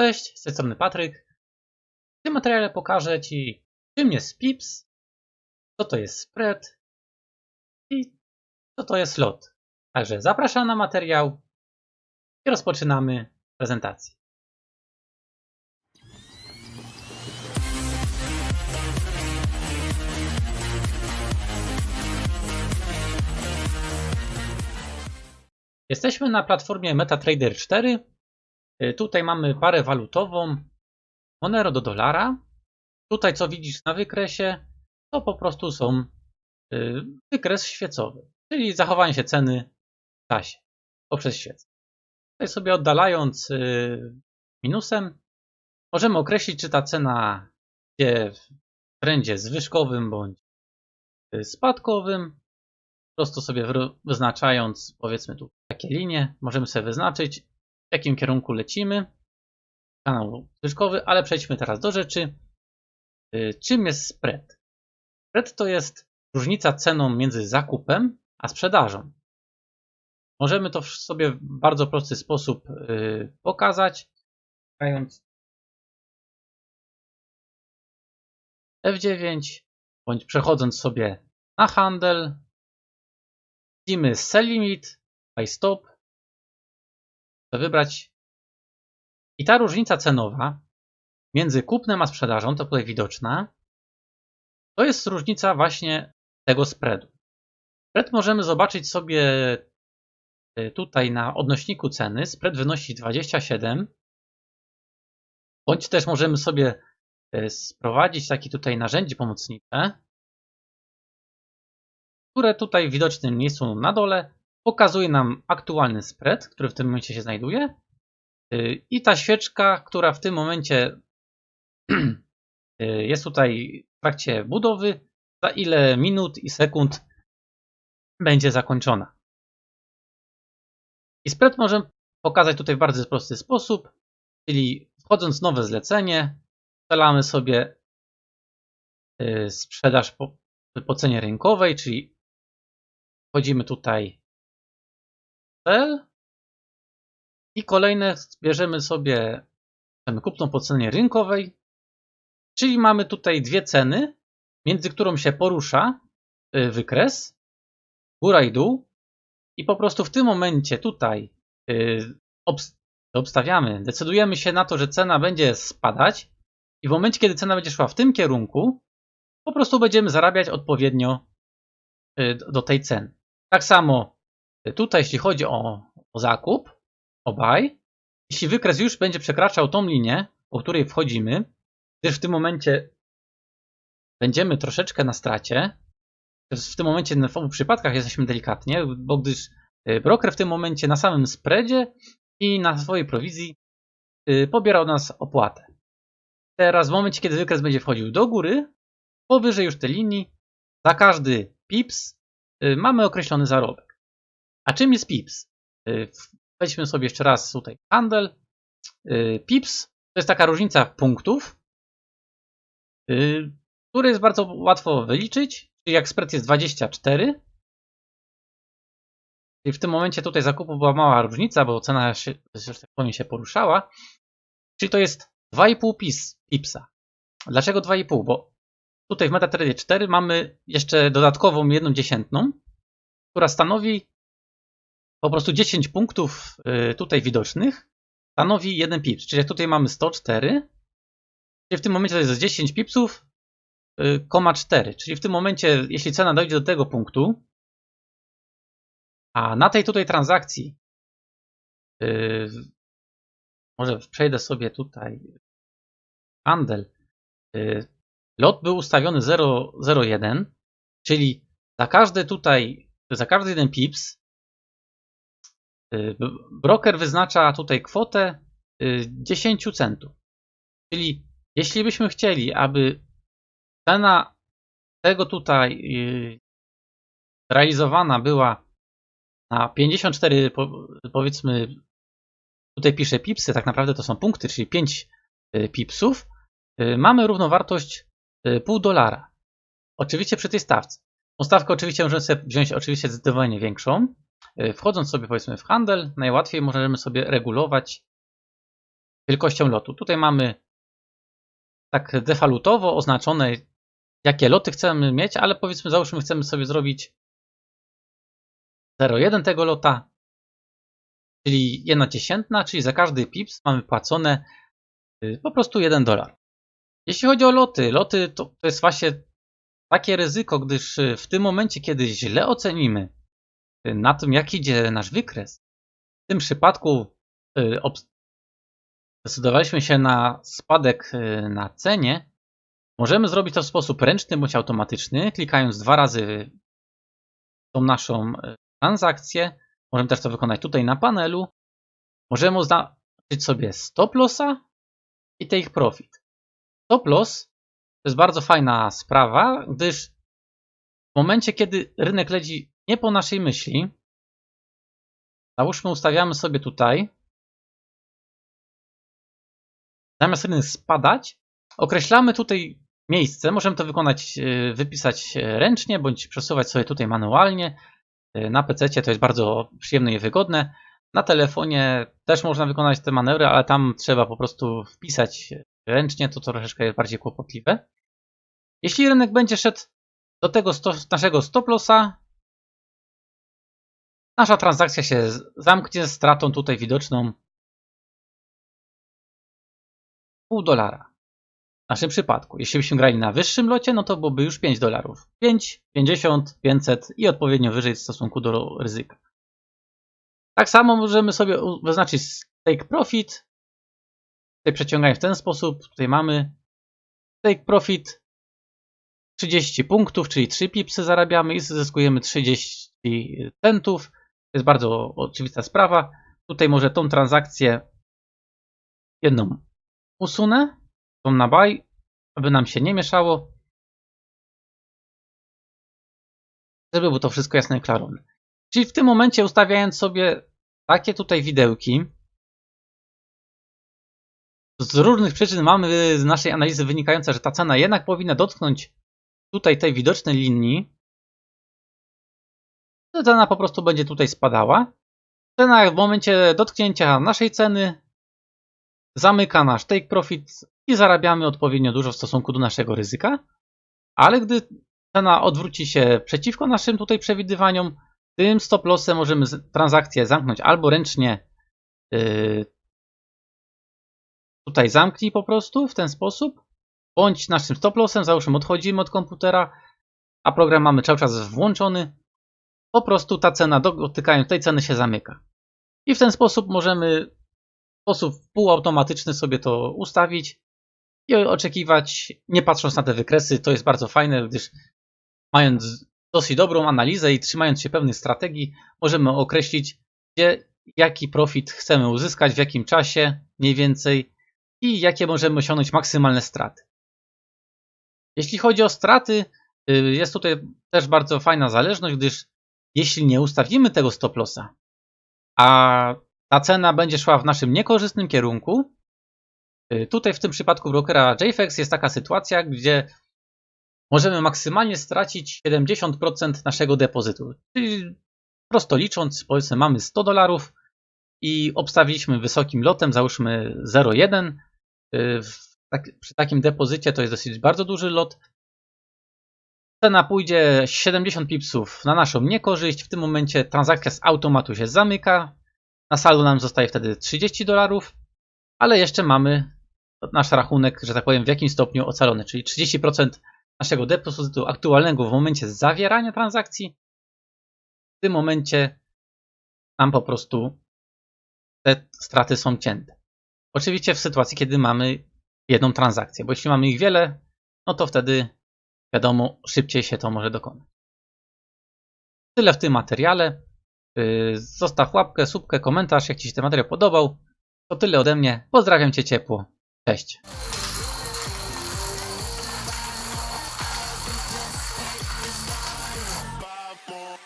Cześć, z tej strony Patryk. W tym materiale pokażę Ci, czym jest PIPS, co to jest spread i co to jest lot. Także zapraszam na materiał i rozpoczynamy prezentację. Jesteśmy na platformie MetaTrader 4. Y, Tutaj mamy parę walutową Monero do dolara. Tutaj co widzisz na wykresie to po prostu są y, wykres świecowy, czyli zachowanie się ceny w czasie poprzez świecę. Tutaj sobie oddalając y, minusem możemy określić czy ta cena idzie w trendzie zwyżkowym bądź spadkowym. Po prostu sobie wyznaczając powiedzmy tu takie linie możemy sobie wyznaczyć w jakim kierunku lecimy. Kanał zwyżkowy, ale przejdźmy teraz do rzeczy. Y, Czym jest spread? Spread to jest różnica ceną między zakupem a sprzedażą. Możemy to sobie w bardzo prosty sposób y, pokazać, grając F9 bądź przechodząc sobie na handel. Widzimy sell limit, buy stop, wybrać. I ta różnica cenowa między kupnem a sprzedażą, to tutaj widoczna, to jest różnica właśnie tego spreadu. Spread możemy zobaczyć sobie y, tutaj na odnośniku ceny. Spread wynosi 27. Bądź też możemy sobie y, sprowadzić takie tutaj narzędzie pomocnicze, które tutaj w widocznym miejscu na dole pokazuje nam aktualny spread, który w tym momencie się znajduje. Yy, I ta świeczka, która w tym momencie yy, jest tutaj w trakcie budowy, za ile minut i sekund będzie zakończona. I spread możemy pokazać tutaj w bardzo prosty sposób, czyli wchodząc w nowe zlecenie, ustalamy sobie yy, sprzedaż po, po cenie rynkowej, czyli wchodzimy tutaj i kolejne bierzemy sobie cenę kupną po cenie rynkowej, czyli mamy tutaj dwie ceny, między którą się porusza y, wykres, góra i dół i po prostu w tym momencie tutaj y, obs- obstawiamy, decydujemy się na to, że cena będzie spadać i w momencie, kiedy cena będzie szła w tym kierunku, po prostu będziemy zarabiać odpowiednio y, do tej ceny. Tak samo Tutaj, jeśli chodzi o, o zakup, o buy, jeśli wykres już będzie przekraczał tą linię, po której wchodzimy, gdyż w tym momencie będziemy troszeczkę na stracie, w tym momencie w obu przypadkach jesteśmy delikatnie, bo gdyż y, broker w tym momencie na samym spreadzie i na swojej prowizji y, pobiera od nas opłatę. Teraz w momencie, kiedy wykres będzie wchodził do góry, powyżej już tej linii, za każdy pips y, mamy określony zarobek. A czym jest PIPS? Y, Weźmy sobie jeszcze raz tutaj handel. Y, PIPS to jest taka różnica punktów, y, który jest bardzo łatwo wyliczyć. Czyli jak spread jest 24, i w tym momencie tutaj zakupu była mała różnica, bo cena się, że tak powiem, się poruszała. Czyli to jest 2,5 pis, pipsa. Dlaczego 2,5? Bo tutaj w MetaTrader 4 mamy jeszcze dodatkową jedną dziesiętną, która stanowi po prostu 10 punktów y, tutaj widocznych stanowi 1 pips. Czyli jak tutaj mamy 104, czyli w tym momencie to jest 10 pipsów, y, koma 4. Czyli w tym momencie, jeśli cena dojdzie do tego punktu, a na tej tutaj transakcji, y, może przejdę sobie tutaj, handel, lot był ustawiony 0,01, czyli za każdy tutaj, za każdy jeden pips Y, Broker wyznacza tutaj kwotę 10 centów. Czyli jeśli byśmy chcieli, aby cena tego tutaj y, realizowana była na 54 powiedzmy tutaj piszę pipsy, tak naprawdę to są punkty, czyli 5 y, pipsów, mamy równowartość pół dolara. Oczywiście przy tej stawce. Tą stawkę oczywiście możemy sobie wziąć oczywiście zdecydowanie większą, Wchodząc sobie powiedzmy w handel, najłatwiej możemy sobie regulować wielkością lotu. Tutaj mamy tak defalutowo oznaczone, jakie loty chcemy mieć, ale powiedzmy, załóżmy, chcemy sobie zrobić 0,1 tego lota, czyli 1 dziesiętna, czyli za każdy pips mamy płacone y, po prostu 1 dolar. Jeśli chodzi o loty, loty to, to jest właśnie takie ryzyko, gdyż y, w tym momencie, kiedy źle ocenimy na tym, jak idzie nasz wykres, w tym przypadku y, zdecydowaliśmy się na spadek y, na cenie, możemy zrobić to w sposób ręczny bądź automatyczny, klikając dwa razy tą naszą y, transakcję. Możemy też to wykonać tutaj na panelu. Możemy oznaczyć sobie stop lossa i take profit. Stop loss to jest bardzo fajna sprawa, gdyż w momencie, kiedy rynek leci nie po naszej myśli, załóżmy ustawiamy sobie tutaj, zamiast rynek spadać, określamy tutaj miejsce, możemy to wykonać, e, wypisać ręcznie, bądź przesuwać sobie tutaj manualnie. E, Na PC to jest bardzo przyjemne i wygodne. Na telefonie też można wykonać te manewry, ale tam trzeba po prostu wpisać ręcznie, to troszeczkę jest bardziej kłopotliwe. Jeśli rynek będzie szedł do tego sto, naszego stop lossa, nasza transakcja się zamknie z stratą tutaj widoczną pół dolara. W naszym przypadku. Jeśli byśmy grali na wyższym locie, no to byłoby już 5 dolarów. 5, 50, 500 i odpowiednio wyżej w stosunku do ryzyka. Tak samo możemy sobie wyznaczyć take profit. Tutaj przeciągając w ten sposób, tutaj mamy take profit 30 punktów, czyli 3 pipsy zarabiamy i zyskujemy 30 centów. To jest bardzo oczywista sprawa. Tutaj może tą transakcję jedną usunę, tą na buy, aby nam się nie mieszało. Żeby było to wszystko jasne i klarowne. Czyli w tym momencie ustawiając sobie takie tutaj widełki, z różnych przyczyn mamy z naszej analizy wynikające, że ta cena jednak powinna dotknąć tutaj tej widocznej linii, to cena po prostu będzie tutaj spadała. Cena w momencie dotknięcia naszej ceny zamyka nasz take profit i zarabiamy odpowiednio dużo w stosunku do naszego ryzyka. Ale gdy cena odwróci się przeciwko naszym tutaj przewidywaniom, tym stop lossem możemy transakcję zamknąć albo ręcznie yy, tutaj zamknij po prostu w ten sposób, bądź naszym stop lossem, załóżmy odchodzimy od komputera, a program mamy cały czas włączony, po prostu ta cena dotykając tej ceny się zamyka. I w ten sposób możemy w sposób półautomatyczny sobie to ustawić i oczekiwać, nie patrząc na te wykresy. To jest bardzo fajne, gdyż mając dosyć dobrą analizę i trzymając się pewnych strategii, możemy określić, gdzie, jaki profit chcemy uzyskać, w jakim czasie mniej więcej i jakie możemy osiągnąć maksymalne straty. Jeśli chodzi o straty, y, jest tutaj też bardzo fajna zależność, gdyż jeśli nie ustawimy tego stop lossa, a ta cena będzie szła w naszym niekorzystnym kierunku, y, tutaj w tym przypadku brokera JFX jest taka sytuacja, gdzie możemy maksymalnie stracić 70% naszego depozytu. Czyli prosto licząc, powiedzmy mamy 100 dolarów i obstawiliśmy wysokim lotem, załóżmy 0,1. y, tak, przy takim depozycie to jest dosyć bardzo duży lot. Cena pójdzie 70 pipsów na naszą niekorzyść. W tym momencie transakcja z automatu się zamyka. Na saldo nam zostaje wtedy 30 dolarów, ale jeszcze mamy nasz rachunek, że tak powiem, w jakimś stopniu ocalony, czyli 30% naszego depozytu aktualnego w momencie zawierania transakcji. W tym momencie nam po prostu te straty są cięte. Oczywiście w sytuacji, kiedy mamy jedną transakcję, bo jeśli mamy ich wiele, no to wtedy wiadomo, szybciej się to może dokonać. Tyle w tym materiale. Yy, Zostaw łapkę, subkę, komentarz, jak Ci się ten materiał podobał. To tyle ode mnie. Pozdrawiam Cię ciepło. Cześć. five more